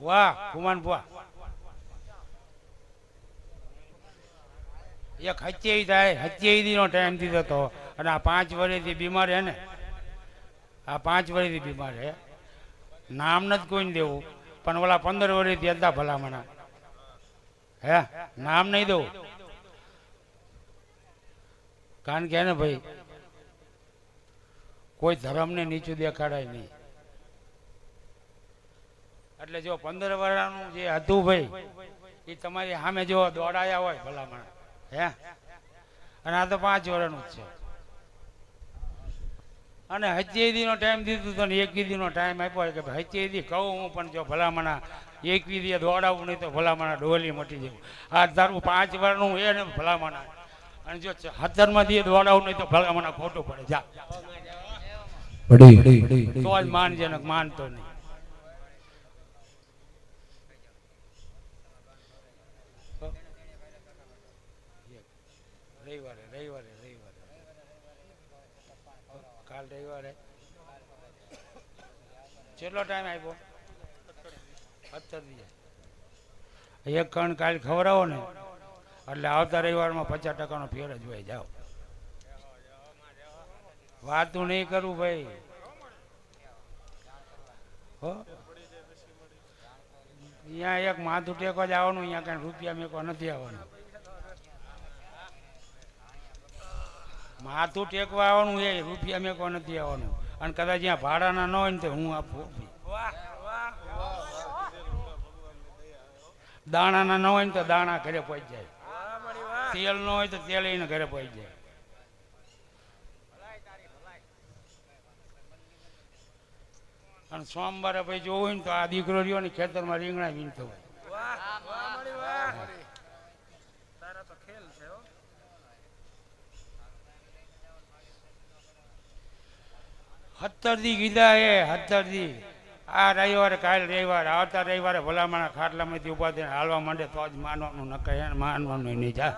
વાહ કુમાન બુઆ એક હત્યાઈ થાય હત્યાઈ નો ટાઈમ દીધો હતો અને આ પાંચ વર્ષથી બીમાર હે ને? આ પાંચ વર્ષથી બીમાર હે. નામ નથી કોઈને દેવું, પણ ઓલા પંદર વર્ષથી હતા ભલામણા. હે, નામ નહીં દેવું. કારણ કે ને ભાઈ, કોઈ ધર્મને નીચું દેખાડાય નહીં. એટલે જો પંદર વર્ષનું જે હતું ભાઈ એ તમારી સામે જો દોડાયા હોય ભલામણ. હે? અને આ તો પાંચ વર્ષનું જ છે. અને હચેદીનો ટાઈમ દીધું તો ને એકવીદીનો ટાઈમ આપ્યો કે હચેદી કહું હું પણ જો ભલામણા એકવીદીએ દોડાવવું નહીં તો ભલામણા ડોલી મટી જવું. આ તારું પાંચ વર્ષનું એ ને ભલામણા અને જો સત્તરમાં દીએ દોડાવું નહીં તો ભલામણા ખોટું પડે. જા. તો જ માનજનક માનતો નહીં રવિવારે રવિવારે રવિવારે કાલ રવિવારે. કેટલો ટાઈમ આપ્યો? સત્તર દિવસ. એક કણ કાલ ખવડાવો ને એટલે આવતા રવિવારમાં પચાસ ટકાનો ફેર જ હોય જાઓ. વાતું નહીં કરું ભાઈ. હો? અહીંયા એક માથું ટેકો જ આવવાનું અહીંયા કઈ રૂપિયા મેકો નથી આવવાનું. માથું ટેકવા આવવાનું એ રૂપિયા મેકો નથી આવવાનું? અને કદાચ જ્યાં ભાડાના ન હોય ને તો હું આપું. દાણાના ન હોય ને તો દાણા ઘરે પહોંચી જાય. તેલ ન હોય તો તેલ એને ઘરે પહોંચી જાય. અને સોમવારે પછી જોવું હોય ને તો આ દીકરો રહ્યો ને ખેતરમાં રીંગણા વીણતો હોય. સત્તર કીધા એ સત્તર આ રવિવારે કાલ રવિવારે, આવતા રવિવારે ભલામણા ખાટલામાંથી ઊભા થઈને હાલવા માંડે તો જ માનવાનું ન કહે, માનવાનું નહીં જા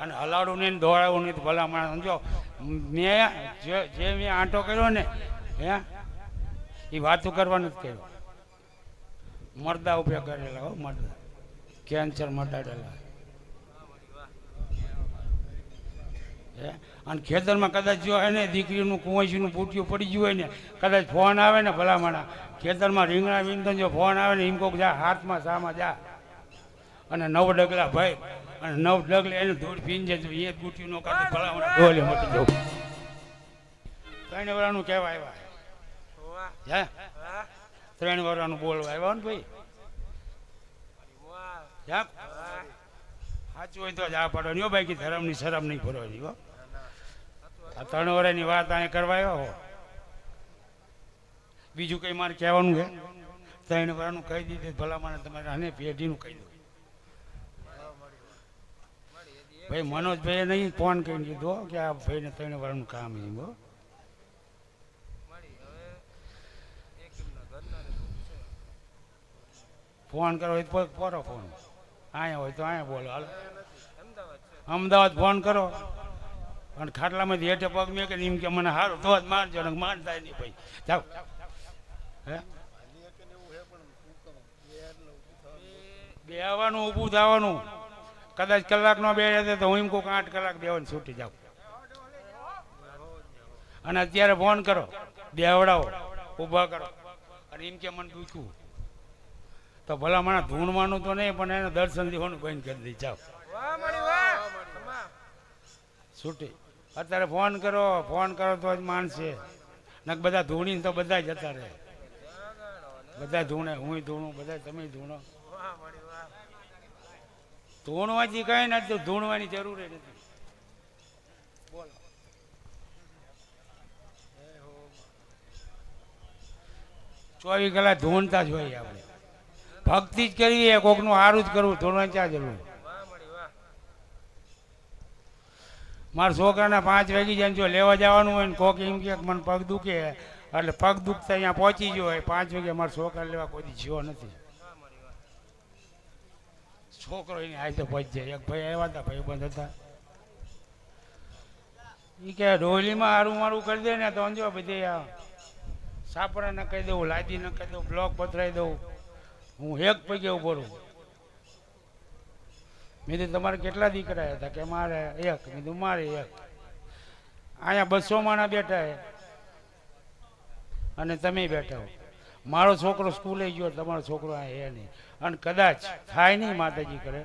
અને હલાડું નહીં દોડાવું નહીં ભલામણા સમજો. મેં જે જે મેં આંટો કર્યો ને, હે, એ વાતું કરવાનું જ કર્યું મરદા ઉપયોગ કરેલા હો, મરદા. કેન્સર મટાડેલા. અને ખેતરમાં કદાચ જો એને દીકરીનું કુંવસીનું પૂટિયું પડી ગયું હોય ને, કદાચ ફોન આવે ને ભલામણા, ખેતરમાં રીંગણા વીણતો જો ફોન આવે ને, એમ કોક જા, હાથમાં સામાં જા. અને નવ ડગલા ભાઈ, અને નવ ડગલે એને ધૂળ પીન જતું એ બુટ્યું નો કાઢું, ભલામણા. ગોલે મટી જવું ત્રણ વરાનું કહેવા આવ્યા. હે? ત્રણ વરાનું બોલવા આવ્યા ને ભાઈ? સાચું હોય તો જ આ પાડો નહીં ભાઈ ધરમની શરમ નહીં ફરવાની હો. આ ત્રણ વર્ષની વાત અહીંયા કરવા આવ્યો હો. બીજું કંઈ મારે કહેવાનું છે? ત્રણ વર્ષનું કહી દીધું ભલા મને તમારે આને પેઢીનું કહી દઉં. ભાઈ, મનોજભાઈએ નહીં ફોન કરીને કીધો કે આ ભાઈને ત્રણ વર્ષનું કામ એમ હો. ફોન કરો પોરો ફોન. અહીંયા હોય તો અહીંયા બોલો. હાલો. અમદાવાદ ફોન કરો. અને ખાટલામાંથી હેઠે પગ મેં કે એમ મને સારું તો જ મારજો ને મારતા નહીં ભાઈ જાઓ. હે? બે આવવાનું ઊભું થવાનું. કદાચ કલાકનો બે રહેશે તો હું એમ કોઈક આઠ કલાક બેવાનું છૂટી જાઉં અને અત્યારે ફોન કરો. બેવડાવો ઊભા કરો. અને એમ કે મને દુખ્યું તો ભલા મને ધૂણવાનું તો નહીં પણ એને દર્શન દેવાનું બંધ કરી દઈ જાઓ. છૂટી. અત્યારે ફોન કરો ફોન કરો તો જ માનશે નક બધા ધૂણીને તો બધા જતા રહે. બધા ધૂણે હું ધૂણું બધા તમે ધૂણો. ધૂણવાથી કઈ નથી ધૂણવાની જરૂર નથી. બોલો. ચોવીસ કલાક ધૂણતા જ હોય આપણે. ભક્તિ જ કરવી એ, કોકનું સારું જ કરવું થોડું ચા જરૂર મારા છોકરાને પાંચ વાગી જાય જો લેવા જવાનું હોય ને કોક એમ કે મને પગ દુખે, એટલે પગ દુખતા અહીંયા પહોંચી ગયો હોય, પાંચ વાગે મારા છોકરા લેવા કોઈ જીવો નથી. છોકરો એની હાથે પહોંચી જાય. એક ભાઈ આવ્યા હતા ભાઈ બંધ હતા. એ કે ડોલીમાં હારું મારું કરી દે ને, તો અંજો બધી સાપરા ન કહી દઉં લાદી ન કહી દઉં બ્લોક પથરાઈ દઉં હું એક પગે ઊભો રહું. મેં કીધું, તમારે કેટલા દીકરા હતા? કે, મારે એક. મેં કીધું, મારે એક. અહીંયા બસો માણા બેઠા હે અને તમે બેઠા હો. મારો છોકરો સ્કૂલે ગયો, તમારો છોકરો અહીંયા હે નહીં. અને કદાચ થાય નહીં માતાજી કરે.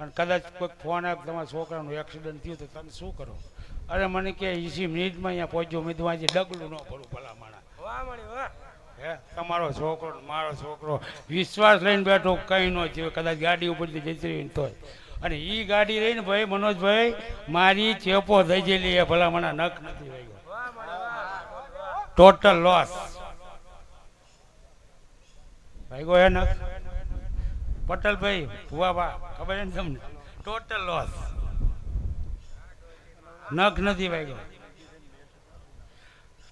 અને કદાચ કોઈક ફોન આવે તમારા છોકરાનું એક્સિડન્ટ થયું તો તમે શું કરો? અરે મને કે, ઈસી મિનિટમાં અહીંયા પહોંચ્યો. મેં તો આજે ડગલું ન ભરું ભલા માણા વાહ વાહ. હે? તમારો છોકરો મારો છોકરો વિશ્વાસ લઈને બેઠો, કંઈ ન થયું. કદાચ ગાડી ઉપરથી જતી રહી તોય. અને એ ગાડી રહીને ભાઈ, મનોજભાઈ, મારી ચેપો થઈ ગયેલી એ ભલા મને નખ નથી રહ્યો ટોટલ લોસ ભાઈ ગયો નખ? પટેલભાઈ ભુવાબા ખબર છે ને તમને? ટોટલ લોસ નખ નથી ભાઈ ગયો.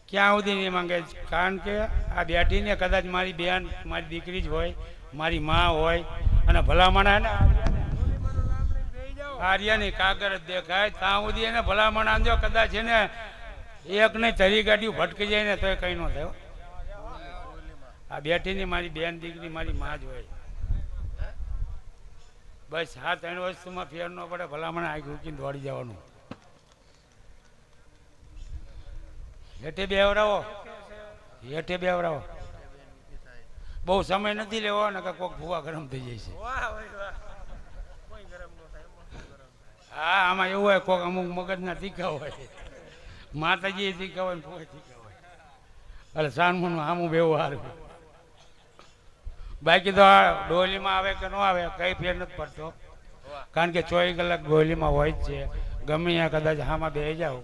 ક્યાં સુધી નહીં માંગે? કારણ કે આ બેઠીને કદાચ મારી બેન, મારી દીકરી જ હોય, મારી માં હોય, અને ભલામણ હે ને આર્યાની કાગર દેખાય. ત્યાં સુધી એને ભલામણ આંજો કદાચ એને એક નહીં તરી ગાડી ભટકી જાય ને તોય કંઈ ન થયો આ બેઠીની મારી બેન, દીકરી, મારી માં જ હોય. બસ, હા, ત્રણ વસ્તુમાં ફેર ન પડે, ભલામણ આગી ઉકીને દોડી જવાનું. હેઠે બેવરાવો. હેઠે બેવરાવો. બહુ સમય નથી લેવો ને કે કોઈક ભૂવા ગરમ થઈ જાય છે. હા આમાં એવું હોય કોઈક અમુક મગજના તીખા હોય. માતાજી તીખા હોય ને ભૂવા તીખા હોય. એટલે સાનમુનું આમું બેવું હારું બાકી તો આ ડોલીમાં આવે કે ન આવે કઈ ફેર નથી પડતો. કારણ કે ચોવીસ કલાક ડોલીમાં હોય જ છે. ગમે ત્યાં કદાચ હામાં બે જાઓ.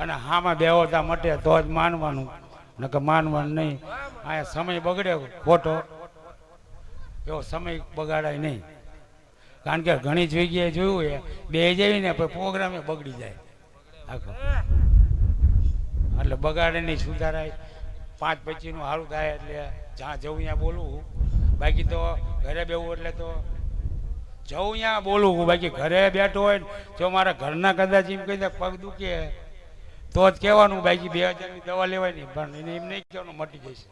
અને હામાં બેહો ત્યાં મટે તો જ માનવાનું. નકર માનવાનું નહીં. અહીંયા સમય બગડે ખોટો. એવો સમય બગાડાય નહીં. કારણ કે ઘણી જગ્યાએ જોયું એ, બે જઈને પ્રોગ્રામે બગડી જાય. આખો. એટલે બગાડે નહીં, સુધારાય. પાંચ પછીનું સારું થાય એટલે જ્યાં જવું ત્યાં બોલવું બાકી તો ઘરે બેવું એટલે તો જવું ત્યાં બોલવું બાકી ઘરે બેઠો હોય ને, જો મારા ઘરના કદાચ એમ કહી દે પગ દુખે. તો જ કહેવાનું, બાકી બે હજારની દવા લેવાની પણ એને એમ નહીં કહેવાનું, મટી જશે.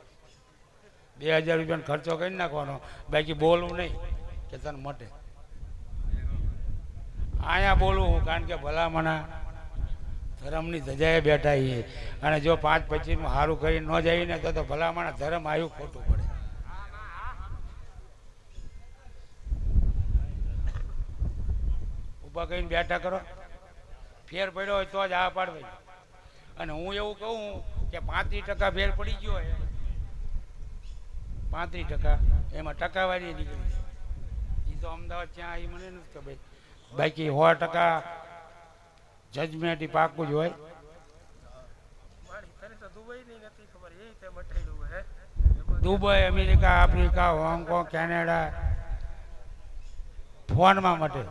બે હજાર રૂપિયાનો ખર્ચો કરી નાખવાનો. બાકી બોલવું નહીં કે તને મટે. અહીંયા બોલવું કારણ કે ભલામણા ધર્મની ધજાએ બેઠા છીએ. અને જો પાંચ પચીસનું સારું કરી ન જાય ને, તો તો ભલામણા ધર્મ આવ્યું ખોટું પડે. ઊભા કરીને બેઠા કરો. ફેર પડ્યો હોય તો જ આ પાડવાય અને હું એવું કહું કે પાંત્રીસ ટકા ભેળ પડી ગયો હોય. પાંત્રીસ ટકા. એમાં ટકાવારી નીકળી એ તો અમદાવાદ ત્યાં એ મને નથી ખબર. બાકી સો ટકા જજમેન્ટ પાકું જ હોય. Dubai, America, Africa, Hong Kong, Canada. ફોનમાં માટે.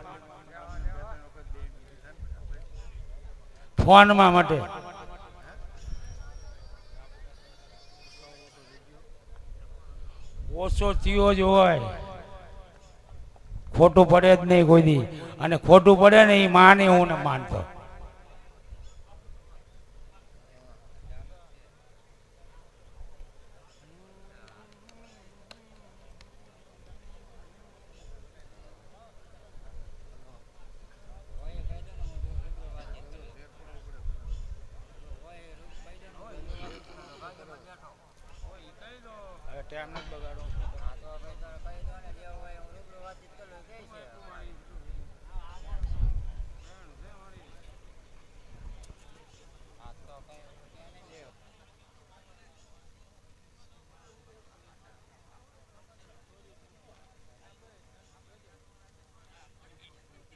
ફોનમાં માટે. ઓછો થયો જ હોય. ખોટું પડે જ નહીં કોઈ દી અને ખોટું પડે ને એ માને હું ને માનતો.